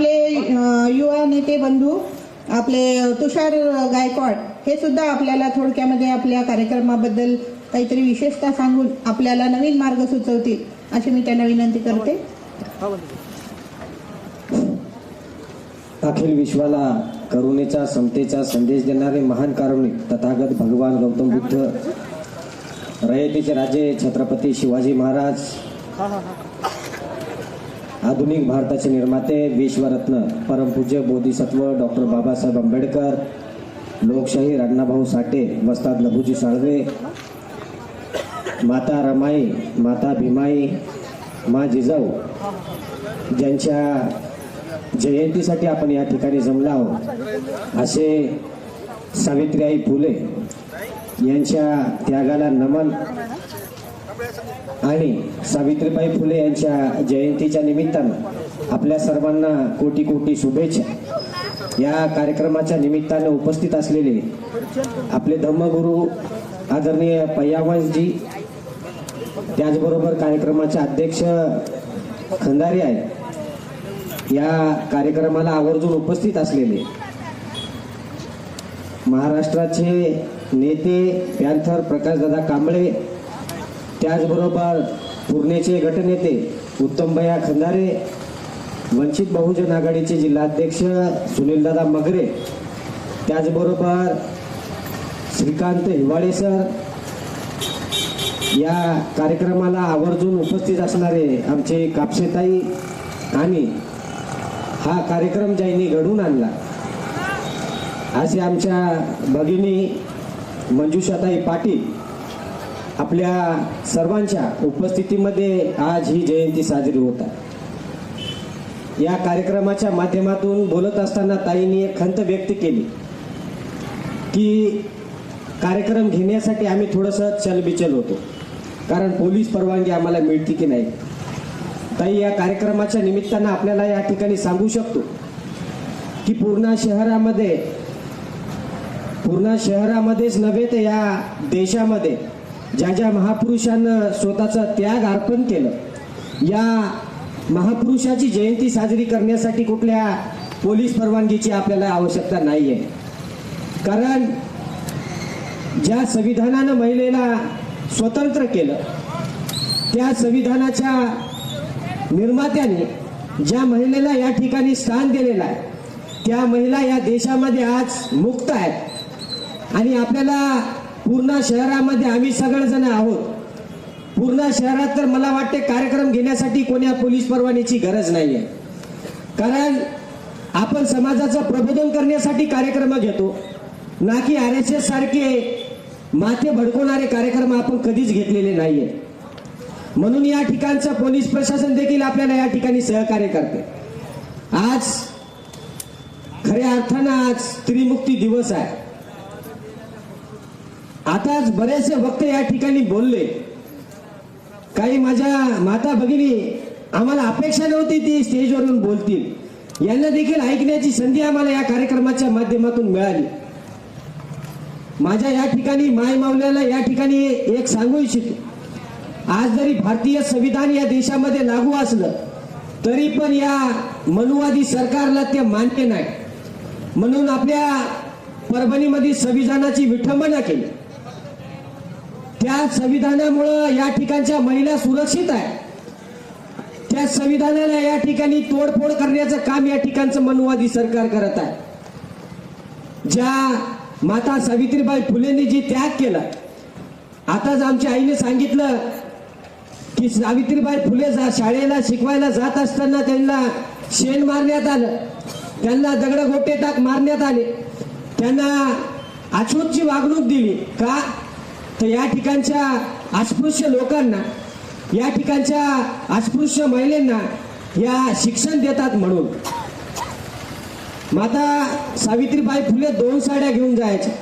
आपले युवा नेते बंधू आपले तुषार गायकवाड हे सुद्धा आपल्याला थोडक्यामध्ये आपल्या कार्यक्रमाबद्दल काहीतरी विशेषता सांगून आपल्याला नवीन मार्ग सुचवतील अशी मी त्यांना विनंती करते. अखिल विश्वाला करुणेचा समतेचा संदेश देणारे महान कारुणिक तथागत भगवान गौतम बुद्ध रयतेचे राजे छत्रपती शिवाजी महाराज आधुनिक भारताचे निर्माते विश्वरत्न परमपूज्य बोधिसत्व डॉक्टर बाबासाहेब आंबेडकर लोकशाही अण्णाभाऊ साठे वस्ताद लघुजी साळवे माता रमाई माता भीमाई मा जिजाऊ ज्यांच्या जयंतीसाठी आपण या ठिकाणी जमला आहोत असे सावित्रीबाई फुले यांच्या त्यागाला नमन आणि सावित्रीबाई फुले यांच्या जयंतीच्या निमित्तानं आपल्या सर्वांना कोटी कोटी शुभेच्छा. या कार्यक्रमाच्या निमित्तानं उपस्थित असलेले आपले धम्मगुरू आदरणीय पय्यावंशजी त्याचबरोबर कार्यक्रमाचे अध्यक्ष खंदारी आहे या कार्यक्रमाला आवर्जून उपस्थित असलेले महाराष्ट्राचे नेते पॅन्थर प्रकाशदादा कांबळे त्याचबरोबर पूर्णेचे गटनेते उत्तमभया खंदारे वंचित बहुजन आघाडीचे जिल्हाध्यक्ष सुनीलदादा मगरे त्याचबरोबर श्रीकांत हिवाळे सर. या कार्यक्रमाला आवर्जून उपस्थित असणारे आमचे कापसेताई आणि हा कार्यक्रम ज्यांनी घडून आणला असे आमच्या भगिनी मंजुषाताई पाटील आपल्या सर्वांच्या उपस्थितीमध्ये आज ही जयंती साजरी होत आहे. या कार्यक्रमाच्या माध्यमातून बोलत असताना ताईंनी एक खंत व्यक्त केली की कार्यक्रम घेण्यासाठी आम्ही थोडंसं चलबिचल होतो. कारण पोलीस परवानगी आम्हाला मिळते की नाही? ताई या कार्यक्रमाच्या निमित्तानं आपल्याला या ठिकाणी सांगू शकतो की पूर्णा शहरामध्ये पूर्णा शहरामध्येच नव्हे तर या देशामध्ये ज्या ज्या महापुरुषांनं स्वतःचा त्याग अर्पण केलं या महापुरुषाची जयंती साजरी करण्यासाठी कुठल्या पोलीस परवानगीची आपल्याला आवश्यकता नाही आहे कारण ज्या संविधानानं महिलेला स्वतंत्र केलं त्या संविधानाच्या निर्मात्याने ज्या महिलेला या ठिकाणी स्थान दिलेलं आहे त्या महिला या देशामध्ये आज मुक्त आहेत. आणि आपल्याला पूर्णा शहरामध्ये आम्ही सगळेजण आहोत. पूर्णा शहरात तर मला वाटते कार्यक्रम घेण्यासाठी कोण्या पोलीस परवान्याची गरज नाही आहे कारण आपण समाजाचं प्रबोधन करण्यासाठी कार्यक्रम घेतो. ना की आर एस एस सारखे माथे भडकवणारे कार्यक्रम आपण कधीच घेतलेले नाहीये. म्हणून या ठिकाणचं पोलीस प्रशासन देखील आपल्याला या ठिकाणी सहकार्य करते. आज खऱ्या अर्थानं आज स्त्रीमुक्ती दिवस आहे. आताच बरेचसे वक्ते या ठिकाणी बोलले. काही माझ्या माता भगिनी आम्हाला अपेक्षा नव्हती ती स्टेजवरून बोलतील. यांना देखील ऐकण्याची संधी आम्हाला या कार्यक्रमाच्या माध्यमातून मिळाली. माझ्या या ठिकाणी माय मावल्याला या ठिकाणी एक सांगू इच्छितो. आज जरी भारतीय संविधान या देशामध्ये लागू असलं तरी पण या मनुवादी सरकारला ते मान्य नाही. म्हणून आपल्या परभणीमध्ये संविधानाची विठंबना केली. त्या संविधानामुळं या ठिकाणच्या महिला सुरक्षित आहे. त्या संविधानाला या ठिकाणी तोडफोड करण्याचं काम या ठिकाणचं मनुवादी सरकार करत आहे. ज्या माता सावित्रीबाई फुलेंनी जी त्याग केला आताच आमच्या आईने सांगितलं की सावित्रीबाई फुले जा शाळेला शिकवायला जात असताना त्यांना शेण मारण्यात आलं. त्यांना दगडगोटे टाक मारण्यात आले. त्यांना अछूतची वागणूक दिली. का? तर या ठिकाणच्या अस्पृश्य लोकांना या ठिकाणच्या अस्पृश्य महिलांना या शिक्षण देतात म्हणून. माता सावित्रीबाई फुले दोन साड्या घेऊन जायच्या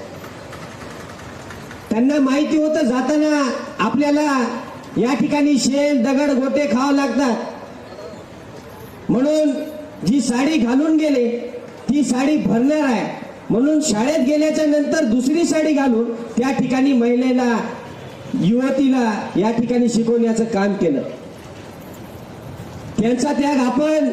त्यांना माहिती होतं जाताना आपल्याला या ठिकाणी शेण दगड गोटे खावं लागतात. म्हणून जी साडी घालून गेले ती साडी भरणार आहे. म्हणून शाळेत गेल्याच्यानंतर दुसरी साडी घालून त्या ठिकाणी महिलेला युवतीला या ठिकाणी शिकवण्याचं काम केलं. त्यांचा त्याग आपण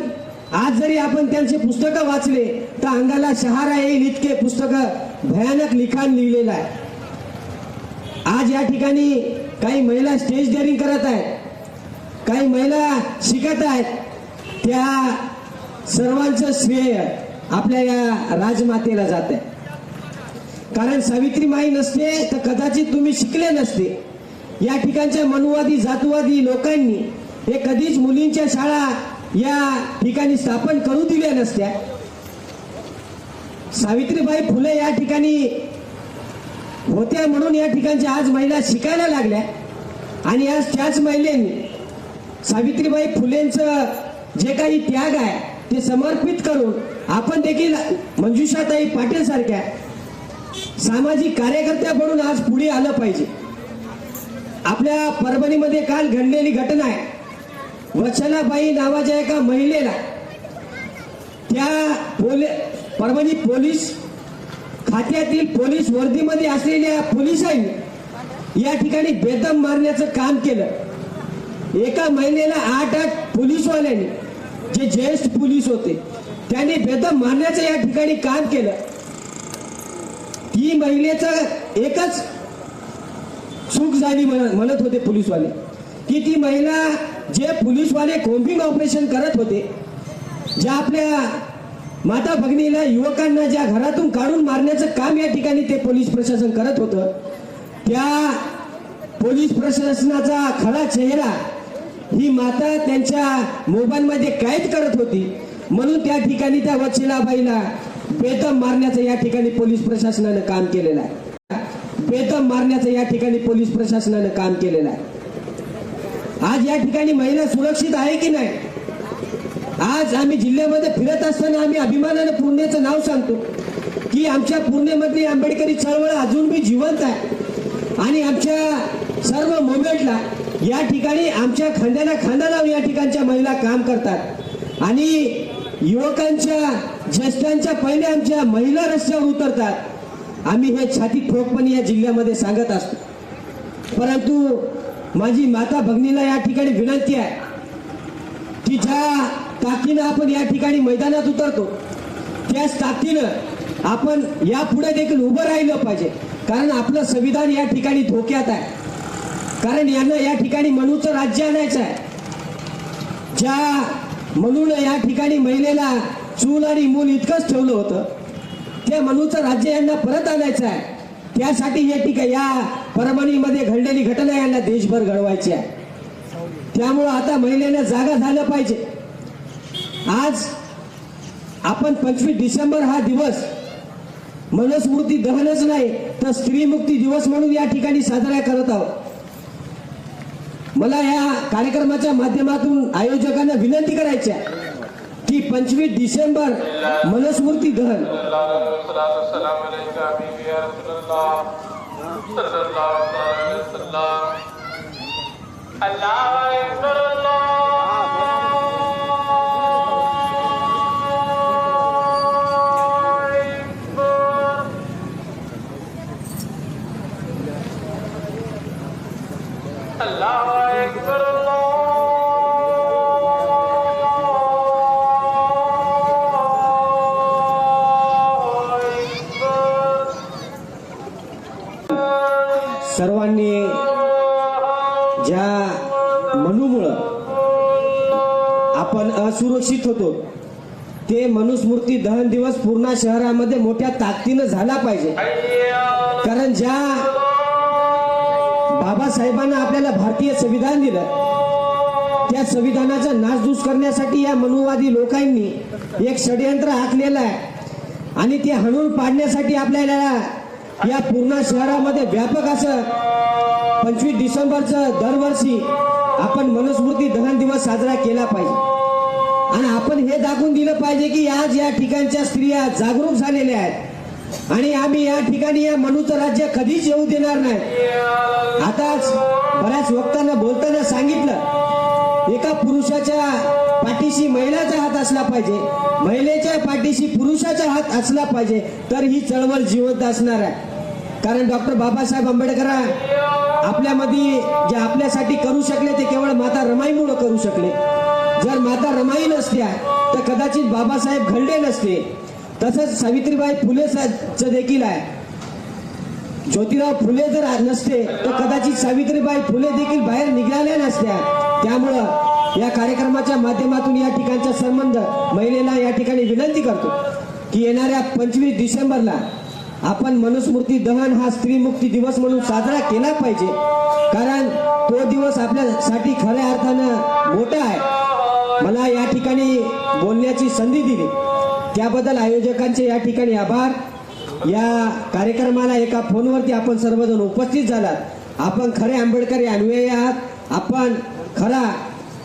आज जरी आपण त्यांचे पुस्तकं वाचले तर अंगाला शहारा येईल इतके पुस्तकं भयानक लिखाण लिहिलेलं आहे. आज या ठिकाणी काही महिला स्टेज डेअरिंग करत आहेत काही महिला शिकत आहेत त्या सर्वांचं श्रेय आपल्या या राजमातेला जात आहे. कारण सावित्री माई नसते तर कदाचित तुम्ही शिकले नसते. या ठिकाणच्या मनुवादी जातवादी लोकांनी हे कधीच मुलींच्या शाळा या ठिकाणी स्थापन करू दिल्या नसत्या. सावित्रीबाई फुले या ठिकाणी होत्या म्हणून या ठिकाणच्या आज महिला शिकायला लागल्या. आणि आज त्याच महिलेने सावित्रीबाई फुलेंचं जे काही त्याग आहे ते समर्पित करून आपण देखील मंजुषाताई पाटील सारख्या सामाजिक कार्यकर्त्या म्हणून आज पुढे आलं पाहिजे. आपल्या परभणीमध्ये काल घडलेली घटना आहे. वचनाबाई नावाच्या एका महिलेला त्या पोले परभणी पोलीस खात्यातील पोलीस वर्दीमध्ये असलेल्या पोलिसांनी या ठिकाणी बेदम मारण्याचं काम केलं. एका महिलेला आठ आठ पोलीसवाल्यांनी जे ज्येष्ठ पोलीस होते त्यांनी बेदम मारण्याचं या ठिकाणी काम केलं. ती महिलेचं एकच चूक झाली म्हण- म्हणत होते पोलीसवाले. की ती महिला जे पोलीसवाले कोम्बिंग ऑपरेशन करत होते ज्या आपल्या माता भगिनीला युवकांना ज्या घरातून काढून मारण्याचं काम या ठिकाणी ते पोलीस प्रशासन करत होतं त्या पोलीस प्रशासनाचा खरा चेहरा ही माता त्यांच्या मोबाईलमध्ये कैद करत होती. म्हणून त्या ठिकाणी त्या वचिलाबाईला बेदम मारण्याचं या ठिकाणी पोलीस प्रशासनानं काम केलेलं आहे. बेदम मारण्याचं या ठिकाणी पोलीस प्रशासनानं काम केलेलं आहे. आज या ठिकाणी महिला सुरक्षित आहे की नाही? आज आम्ही जिल्ह्यामध्ये फिरत असताना आम्ही अभिमानानं पुणेचं नाव सांगतो की आमच्या पूर्णेमधली आंबेडकरी चळवळ अजून बी जिवंत आहे. आणि आमच्या सर्व मोमेंटला या ठिकाणी आमच्या खांद्याला खांदा लावून या ठिकाणच्या महिला काम करतात. आणि युवकांच्या ज्येष्ठांच्या पहिले आमच्या महिला रस्त्यावर उतरतात. आम्ही हे छाती ठोकपणे या जिल्ह्यामध्ये सांगत असतो. परंतु माझी माता भगिनीला या ठिकाणी विनंती आहे की ज्या ताकदीनं आपण या ठिकाणी मैदानात उतरतो त्याच ताकदीनं आपण यापुढे देखील उभं राहिलं पाहिजे. कारण आपलं संविधान या ठिकाणी धोक्यात आहे. कारण यांना या ठिकाणी मनूचं राज्य आणायचं आहे. ज्या म्हणून या ठिकाणी महिलेला चूल आणि मूल इतकंच ठेवलं होतं. त्या मनूचं राज्य यांना परत आणायचं आहे. त्यासाठी या ठिकाणी या परभणीमध्ये घडलेली घटना यांना देशभर घडवायची आहे. त्यामुळं आता महिलेला जागा झालं पाहिजे. आज आपण पंचवीस डिसेंबर हा दिवस मनस्मृती दहनच नाही तर स्त्रीमुक्ती दिवस म्हणून या ठिकाणी साजरा करत आहोत. मला या कार्यक्रमाच्या माध्यमातून आयोजकांना विनंती करायची आहे की पंचवीस डिसेंबर मनस्मृती दहन अल्लाह ज्या मनूमुळं आपण असुरक्षित होतो ते मनुस्मृती दहन दिवस पूर्ण शहरामध्ये मोठ्या ताकदीनं झाला पाहिजे. कारण ज्या बाबासाहेबांना आपल्याला भारतीय संविधान दिलं त्या संविधानाचा नासधूस करण्यासाठी या मनुवादी लोकांनी एक षडयंत्र आखलेलं आहे. आणि ते हणून पाडण्यासाठी आपल्याला या पूर्ण शहरामध्ये व्यापक असं पंचवीस डिसेंबरचं दरवर्षी आपण मनुस्मृती दहन दिवस साजरा केला पाहिजे. आणि आपण हे दाखवून दिलं पाहिजे की आज या ठिकाणच्या स्त्रिया जागरूक झालेल्या आहेत. आणि आम्ही या ठिकाणी या मनुचं राज्य कधीच येऊ देणार नाही. आताच बऱ्याच वक्तांना बोलताना सांगितलं एका पुरुषाच्या पाठीशी महिलाचा हात असला पाहिजे. महिलेच्या पाठीशी पुरुषाचा हात असला पाहिजे तर ही चळवळ जिवंत असणार आहे. कारण डॉक्टर बाबासाहेब आंबेडकर आपल्यामध्ये जे आपल्यासाठी करू शकले ते केवळ माता रमाईमुळं करू शकले. जर माता रमाई नसत्या तर कदाचित बाबासाहेब घडले नसते. तसंच सावित्रीबाई फुलेचं देखील आहे. ज्योतिराव फुले जर नसते तर कदाचित सावित्रीबाई फुले देखील बाहेर निघाल्या नसत्या. त्यामुळं या कार्यक्रमाच्या माध्यमातून या ठिकाणचा संबंध महिलेला या ठिकाणी विनंती करतो की येणाऱ्या पंचवीस डिसेंबरला आपण मनुस्मृती दहन हा स्त्री मुक्ती दिवस म्हणून साजरा केला पाहिजे. कारण तो दिवस आपल्यासाठी खऱ्या अर्थानं मोठा आहे. मला या ठिकाणी बोलण्याची संधी दिली. त्याबद्दल आयोजकांचे या ठिकाणी आभार. या कार्यक्रमाला एका फोनवरती आपण सर्वजण उपस्थित झालात. आपण खरे आंबेडकरी अन्वयी आहात. आपण खरा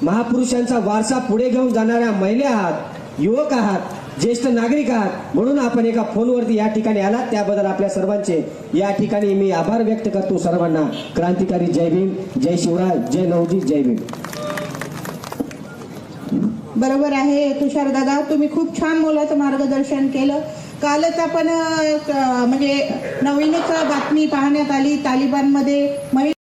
महापुरुषांचा वारसा पुढे घेऊन जाणाऱ्या महिला आहात. युवक आहात. ज्येष्ठ नागरिक आहात. म्हणून आपण एका फोनवरती या ठिकाणी आलात. त्याबद्दल आपल्या सर्वांचे या ठिकाणी मी आभार व्यक्त करतो सर्वांना. क्रांतिकारी जय भीम जय शिवराय जय नवजी जय भीम. बरोबर आहे तुषार दादा. तुम्ही खूप छान मोलाचं मार्गदर्शन केलं. कालच आपण म्हणजे नवीनच बातमी पाहण्यात आली. तालिबानमध्ये महिला